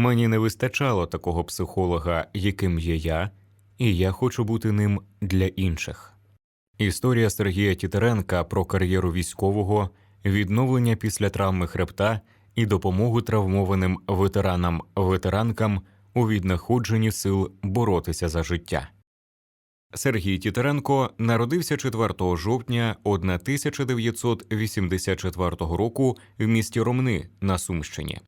Мені не вистачало такого психолога, яким є я, і я хочу бути ним для інших. Історія Сергія Тітеренка про кар'єру військового, відновлення після травми хребта і допомогу травмованим ветеранам ветеранкам у віднаходженні сил боротися за життя. Сергій Тітеренко народився 4 жовтня 1984 року в місті Ромни на Сумщині.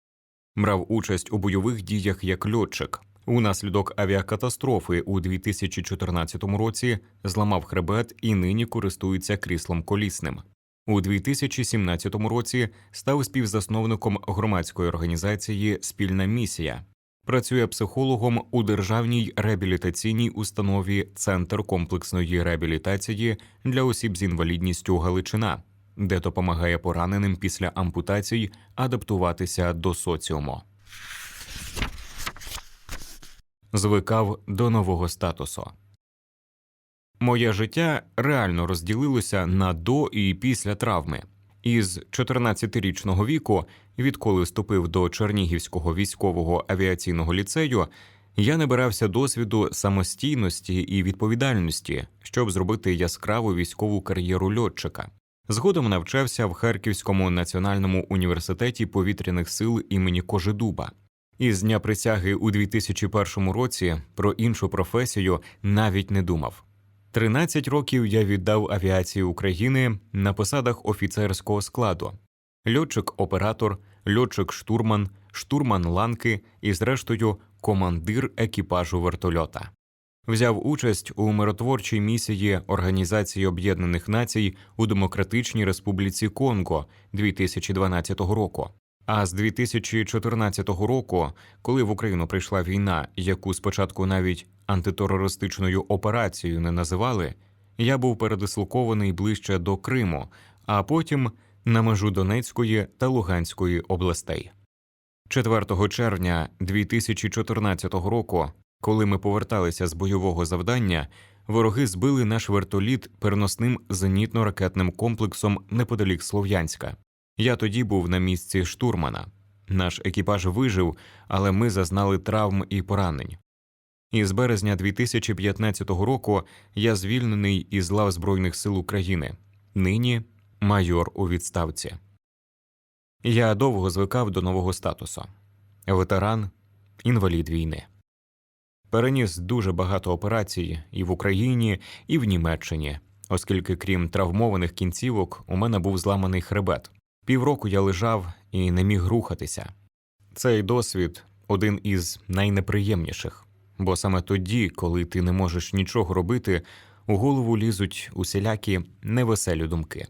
Брав участь у бойових діях як льотчик. Унаслідок авіакатастрофи у 2014 році зламав хребет і нині користується кріслом колісним. У 2017 році став співзасновником громадської організації Спільна місія. Працює психологом у державній реабілітаційній установі Центр комплексної реабілітації для осіб з інвалідністю Галичина, де допомагає пораненим після ампутацій адаптуватися до соціуму. Звикав до нового статусу. Моє життя реально розділилося на до і після травми. Із 14-річного віку, відколи вступив до Чернігівського військового авіаційного ліцею, я набирався досвіду самостійності і відповідальності, щоб зробити яскраву військову кар'єру льотчика. Згодом навчався в Харківському національному університеті повітряних сил імені Кожедуба. Із дня присяги у 2001 році про іншу професію навіть не думав. 13 років я віддав авіації України на посадах офіцерського складу: льотчик-оператор, льотчик-штурман, штурман ланки і, зрештою, командир екіпажу вертольота. Взяв участь у миротворчій місії Організації Об'єднаних Націй у Демократичній Республіці Конго 2012 року. А з 2014 року, коли в Україну прийшла війна, яку спочатку навіть антитерористичною операцією не називали, я був передислокований ближче до Криму, а потім на межу Донецької та Луганської областей. 4 червня 2014 року, коли ми поверталися з бойового завдання, вороги збили наш вертоліт переносним зенітно-ракетним комплексом неподалік Слов'янська. Я тоді був на місці штурмана. Наш екіпаж вижив, але ми зазнали травм і поранень. І з березня 2015 року я звільнений із лав Збройних сил України, нині майор у відставці. Я довго звикав до нового статусу ветеран, інвалід війни. Переніс дуже багато операцій і в Україні, і в Німеччині, оскільки, крім травмованих кінцівок, у мене був зламаний хребет. Півроку я лежав і не міг рухатися. Цей досвід один із найнеприємніших, бо саме тоді, коли ти не можеш нічого робити, у голову лізуть усілякі невеселі думки.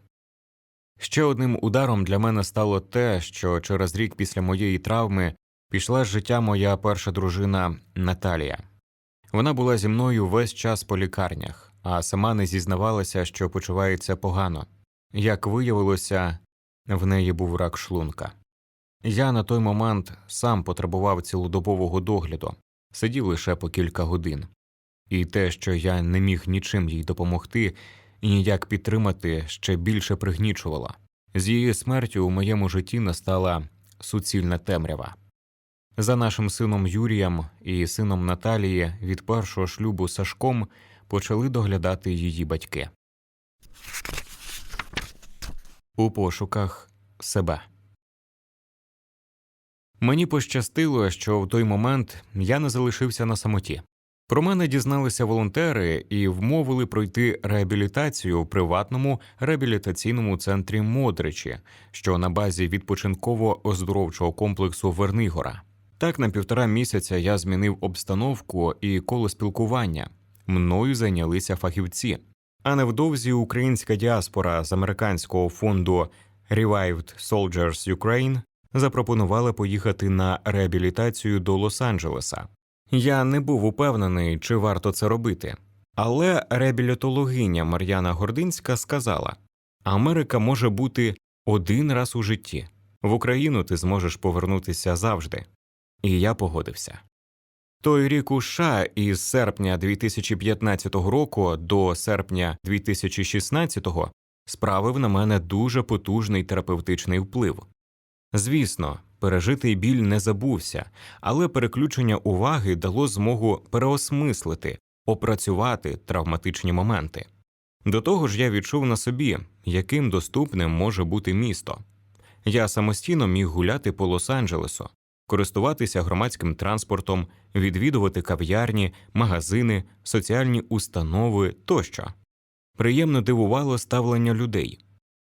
Ще одним ударом для мене стало те, що через рік після моєї травми пішла з життя моя перша дружина Наталія. Вона була зі мною весь час по лікарнях, а сама не зізнавалася, що почувається погано. Як виявилося, в неї був рак шлунка. Я на той момент сам потребував цілодобового догляду, сидів лише по кілька годин, і те, що я не міг нічим їй допомогти і ніяк підтримати, ще більше пригнічувало. З її смертю у моєму житті настала суцільна темрява. За нашим сином Юрієм і сином Наталії від першого шлюбу Сашком почали доглядати її батьки. У пошуках себе. Мені пощастило, що в той момент я не залишився на самоті. Про мене дізналися волонтери і вмовили пройти реабілітацію у приватному реабілітаційному центрі Модричі, що на базі відпочинково-оздоровчого комплексу Вернигора. Так на півтора місяця я змінив обстановку і коло спілкування. Мною зайнялися фахівці. А невдовзі українська діаспора з американського фонду Revived Soldiers Ukraine запропонувала поїхати на реабілітацію до Лос-Анджелеса. Я не був упевнений, чи варто це робити. Але реабілітологиня Мар'яна Гординська сказала: Америка може бути один раз у житті. В Україну ти зможеш повернутися завжди. І я погодився. Той рік у США із серпня 2015 року до серпня 2016 справив на мене дуже потужний терапевтичний вплив. Звісно, пережитий біль не забувся, але переключення уваги дало змогу переосмислити, опрацювати травматичні моменти. До того ж, я відчув на собі, яким доступним може бути місто. Я самостійно міг гуляти по Лос-Анджелесу, користуватися громадським транспортом, відвідувати кав'ярні, магазини, соціальні установи тощо. Приємно дивувало ставлення людей.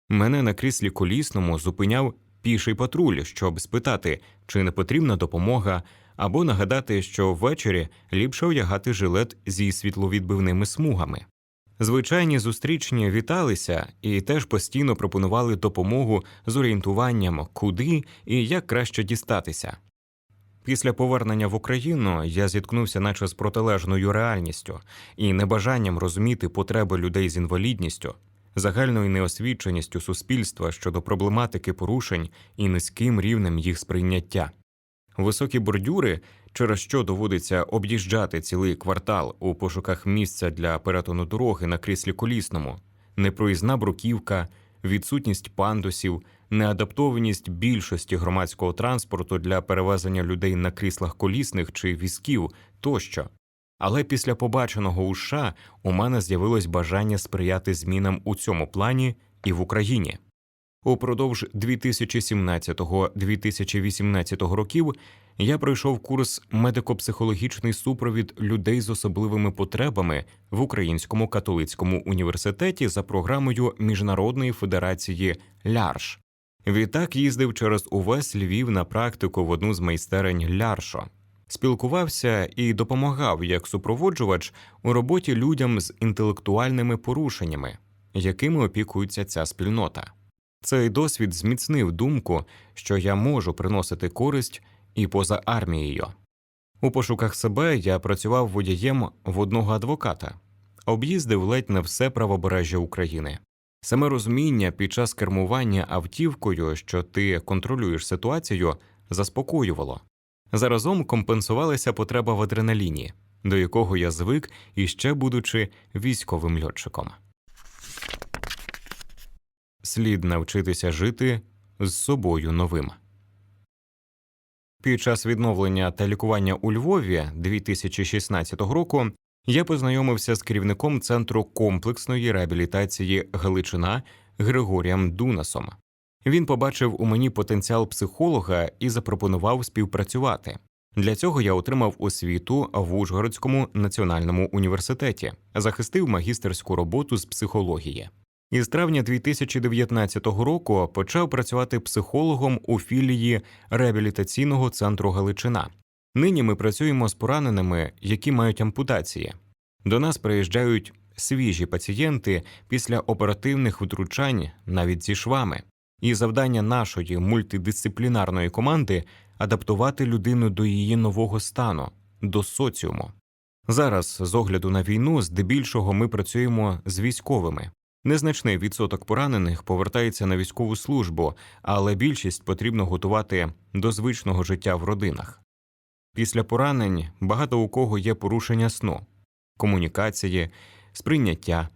Мене на кріслі колісному зупиняв піший патруль, щоб спитати, чи не потрібна допомога, або нагадати, що ввечері ліпше одягати жилет зі світловідбивними смугами. Звичайні зустрічні віталися і теж постійно пропонували допомогу з орієнтуванням, куди і як краще дістатися. Після повернення в Україну я зіткнувся наче з протилежною реальністю і небажанням розуміти потреби людей з інвалідністю, загальною неосвіченістю суспільства щодо проблематики порушень і низьким рівнем їх сприйняття. Високі бордюри, через що доводиться об'їжджати цілий квартал у пошуках місця для перетину дороги на кріслі колісному, непроїзна бруківка, відсутність пандусів, неадаптованість більшості громадського транспорту для перевезення людей на кріслах колісних чи візків тощо. Але після побаченого у США у мене з'явилось бажання сприяти змінам у цьому плані і в Україні. Упродовж 2017-2018 років я пройшов курс медико-психологічний супровід людей з особливими потребами в Українському католицькому університеті за програмою Міжнародної федерації ЛЯРШ. Відтак їздив через увесь Львів на практику в одну з майстерень Ляршо. Спілкувався і допомагав як супроводжувач у роботі людям з інтелектуальними порушеннями, якими опікується ця спільнота. Цей досвід зміцнив думку, що я можу приносити користь і поза армією. У пошуках себе я працював водієм в одного адвоката, об'їздив ледь не все правобережжя України. Саме розуміння під час кермування автівкою, що ти контролюєш ситуацію, заспокоювало. Заразом компенсувалася потреба в адреналіні, до якого я звик іще будучи військовим льотчиком. Слід навчитися жити з собою новим. Під час відновлення та лікування у Львові 2016 року я познайомився з керівником центру комплексної реабілітації Галичина Григорієм Дунасом. Він побачив у мені потенціал психолога і запропонував співпрацювати. Для цього я отримав освіту в Ужгородському національному університеті, захистив магістерську роботу з психології. Із травня 2019 року почав працювати психологом у філії реабілітаційного центру Галичина. Нині ми працюємо з пораненими, які мають ампутації. До нас приїжджають свіжі пацієнти після оперативних втручань навіть зі швами. І завдання нашої мультидисциплінарної команди адаптувати людину до її нового стану, до соціуму. Зараз, з огляду на війну, здебільшого ми працюємо з військовими. Незначний відсоток поранених повертається на військову службу, але більшість потрібно готувати до звичного життя в родинах. Після поранень багато у кого є порушення сну, комунікації, сприйняття,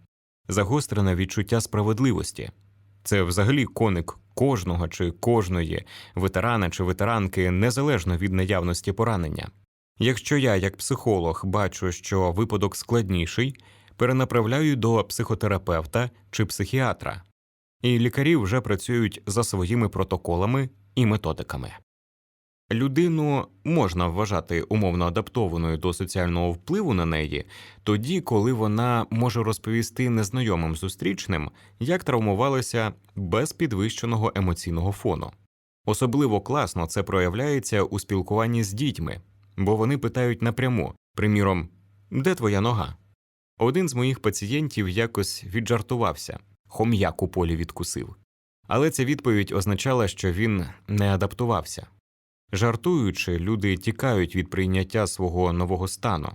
загострене відчуття справедливості. Це взагалі коник кожного чи кожної ветерана чи ветеранки незалежно від наявності поранення. Якщо я, як психолог, бачу, що випадок складніший, перенаправляю до психотерапевта чи психіатра, і лікарі вже працюють за своїми протоколами і методиками. Людину можна вважати умовно адаптованою до соціального впливу на неї тоді, коли вона може розповісти незнайомим зустрічним, як травмувалася без підвищеного емоційного фону. Особливо класно це проявляється у спілкуванні з дітьми, бо вони питають напряму, приміром, де твоя нога? Один з моїх пацієнтів якось віджартувався, хом'як у полі відкусив. Але ця відповідь означала, що він не адаптувався. Жартуючи, люди тікають від прийняття свого нового стану,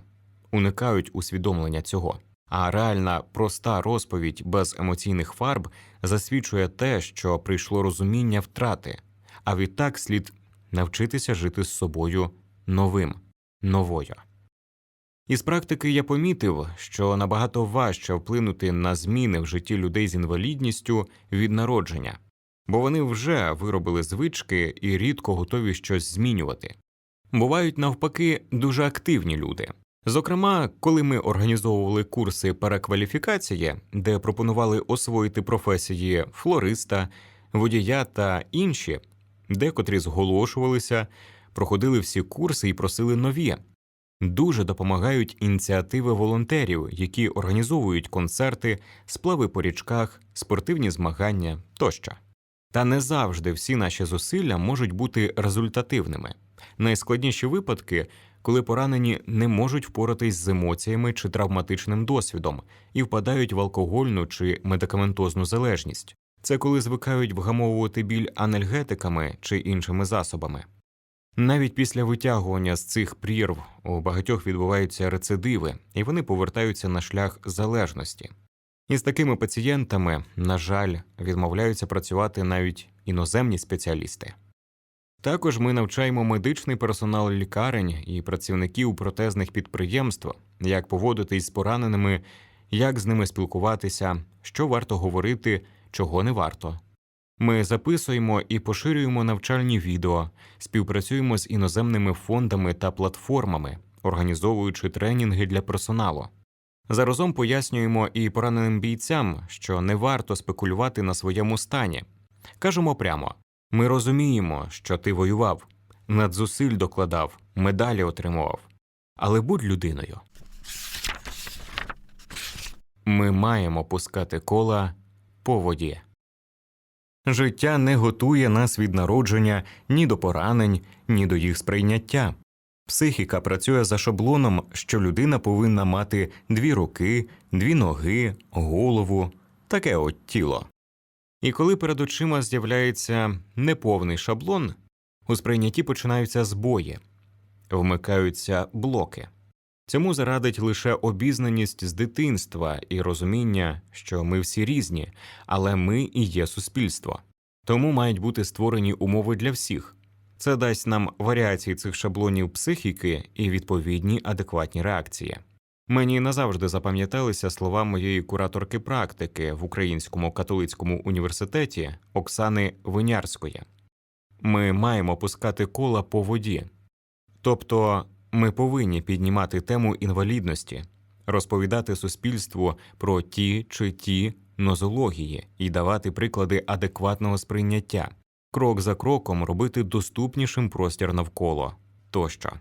уникають усвідомлення цього. А реальна проста розповідь без емоційних фарб засвідчує те, що прийшло розуміння втрати, а відтак слід навчитися жити з собою новим, новою. Із практики я помітив, що набагато важче вплинути на зміни в житті людей з інвалідністю від народження. Бо вони вже виробили звички і рідко готові щось змінювати. Бувають навпаки дуже активні люди. Зокрема, коли ми організовували курси перекваліфікації, де пропонували освоїти професії флориста, водія та інші, декотрі зголошувалися, проходили всі курси і просили нові. Дуже допомагають ініціативи волонтерів, які організовують концерти, сплави по річках, спортивні змагання тощо. Та не завжди всі наші зусилля можуть бути результативними. Найскладніші випадки, коли поранені не можуть впоратись з емоціями чи травматичним досвідом і впадають в алкогольну чи медикаментозну залежність. Це коли звикають вгамовувати біль анальгетиками чи іншими засобами. Навіть після витягування з цих прірв у багатьох відбуваються рецидиви, і вони повертаються на шлях залежності. І з такими пацієнтами, на жаль, відмовляються працювати навіть іноземні спеціалісти. Також ми навчаємо медичний персонал лікарень і працівників протезних підприємств, як поводитись з пораненими, як з ними спілкуватися, що варто говорити, чого не варто. Ми записуємо і поширюємо навчальні відео, співпрацюємо з іноземними фондами та платформами, організовуючи тренінги для персоналу. Заразом пояснюємо і пораненим бійцям, що не варто спекулювати на своєму стані. Кажемо прямо: ми розуміємо, що ти воював, надзусиль докладав, медалі отримував. Але будь людиною. Ми маємо пускати кола по воді. Життя не готує нас від народження ні до поранень, ні до їх сприйняття. Психіка працює за шаблоном, що людина повинна мати дві руки, дві ноги, голову, таке от тіло. І коли перед очима з'являється неповний шаблон, у сприйнятті починаються збої, вмикаються блоки. Цьому зарадить лише обізнаність з дитинства і розуміння, що ми всі різні, але ми і є суспільство. Тому мають бути створені умови для всіх. Це дасть нам варіації цих шаблонів психіки і відповідні адекватні реакції. Мені назавжди запам'яталися слова моєї кураторки практики в Українському католицькому університеті Оксани Винярської. Ми маємо пускати кола по воді, тобто ми повинні піднімати тему інвалідності, розповідати суспільству про ті чи ті нозології і давати приклади адекватного сприйняття, крок за кроком робити доступнішим простір навколо тощо.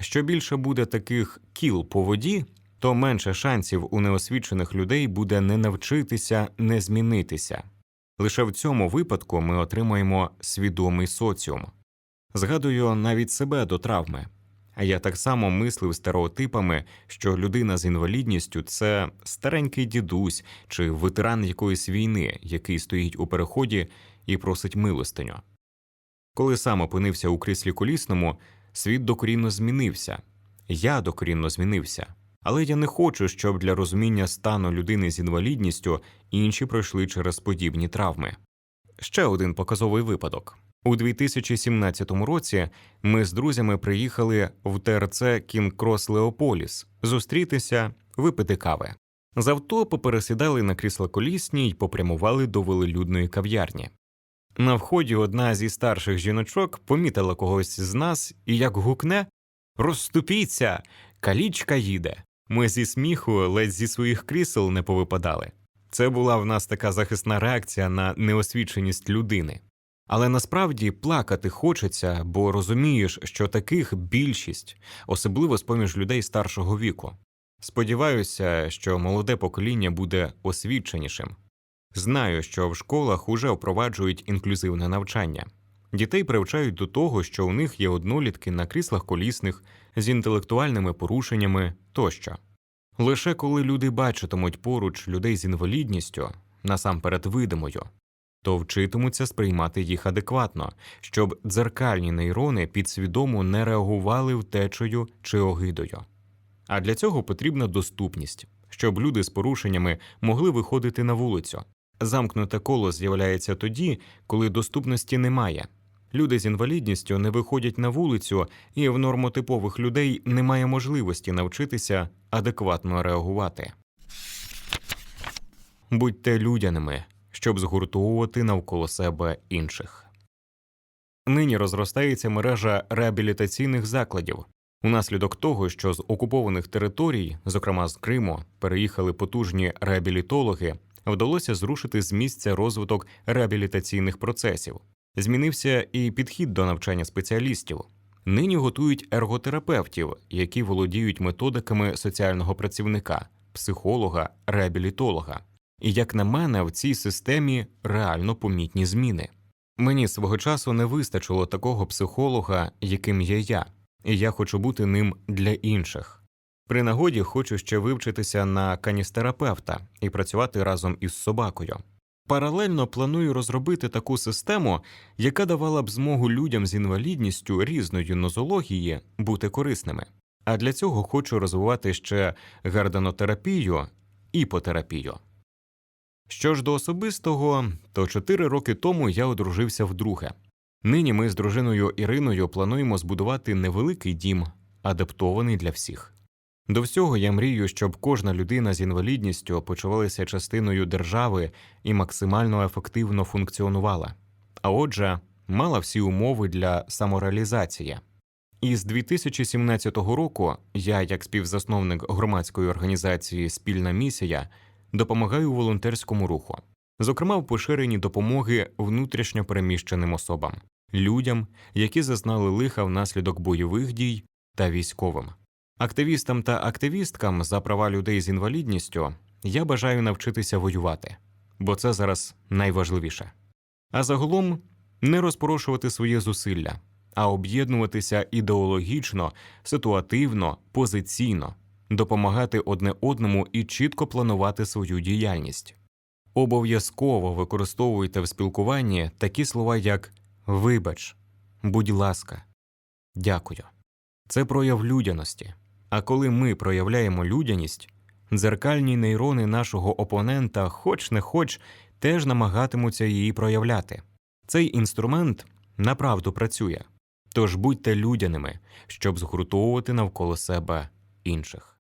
Що більше буде таких кіл по воді, то менше шансів у неосвічених людей буде не навчитися, не змінитися. Лише в цьому випадку ми отримаємо свідомий соціум. Згадую навіть себе до травми. А я так само мислив стереотипами, що людина з інвалідністю це старенький дідусь чи ветеран якоїсь війни, який стоїть у переході і просить милостиню. Коли сам опинився у кріслі колісному, світ докорінно змінився, я докорінно змінився. Але я не хочу, щоб для розуміння стану людини з інвалідністю інші пройшли через подібні травми. Ще один показовий випадок. У 2017 році ми з друзями приїхали в ТРЦ Кінг-Крос Леополіс зустрітися, випити кави. З авто попересідали на крісла колісні й попрямували до велелюдної кав'ярні. На вході одна зі старших жіночок помітила когось з нас і як гукне Розступіться, калічка їде. Ми зі сміху ледь зі своїх крісел не повипадали. Це була в нас така захисна реакція на неосвіченість людини. Але насправді плакати хочеться, бо розумієш, що таких більшість, особливо з поміж людей старшого віку. Сподіваюся, що молоде покоління буде освіченішим. Знаю, що в школах уже впроваджують інклюзивне навчання. Дітей привчають до того, що у них є однолітки на кріслах колісних з інтелектуальними порушеннями тощо. Лише коли люди бачитимуть поруч людей з інвалідністю, насамперед видимою, то вчитимуться сприймати їх адекватно, щоб дзеркальні нейрони підсвідомо не реагували втечею чи огидою. А для цього потрібна доступність, щоб люди з порушеннями могли виходити на вулицю. Замкнуте коло з'являється тоді, коли доступності немає. Люди з інвалідністю не виходять на вулицю, і в нормотипових людей немає можливості навчитися адекватно реагувати. Будьте людяними, щоб згуртовувати навколо себе інших. Нині розростається мережа реабілітаційних закладів. Унаслідок того, що з окупованих територій, зокрема з Криму, переїхали потужні реабілітологи, вдалося зрушити з місця розвиток реабілітаційних процесів. Змінився і підхід до навчання спеціалістів. Нині готують ерготерапевтів, які володіють методиками соціального працівника, психолога, реабілітолога. І як на мене, в цій системі реально помітні зміни. Мені свого часу не вистачило такого психолога, яким є я, і я хочу бути ним для інших. При нагоді хочу ще вивчитися на каністерапевта і працювати разом із собакою. Паралельно планую розробити таку систему, яка давала б змогу людям з інвалідністю різної нозології бути корисними. А для цього хочу розвивати ще гарденотерапію, іпотерапію. Що ж до особистого, то чотири роки тому я одружився вдруге. Нині ми з дружиною Іриною плануємо збудувати невеликий дім, адаптований для всіх. До всього я мрію, щоб кожна людина з інвалідністю почувалася частиною держави і максимально ефективно функціонувала, а отже, мала всі умови для самореалізації. І з 2017 року я, як співзасновник громадської організації Спільна місія, допомагаю волонтерському руху, зокрема в поширенні допомоги внутрішньо переміщеним особам, людям, які зазнали лиха внаслідок бойових дій та військовим. Активістам та активісткам за права людей з інвалідністю я бажаю навчитися воювати, бо це зараз найважливіше. А загалом не розпорошувати своє зусилля, а об'єднуватися ідеологічно, ситуативно, позиційно, допомагати одне одному і чітко планувати свою діяльність. Обов'язково використовуйте в спілкуванні такі слова, як вибач, будь ласка, дякую. Це прояв людяності. А коли ми проявляємо людяність, дзеркальні нейрони нашого опонента, хоч не хоч, теж намагатимуться її проявляти. Цей інструмент направду працює. Тож будьте людяними, щоб згуртовувати навколо себе інших.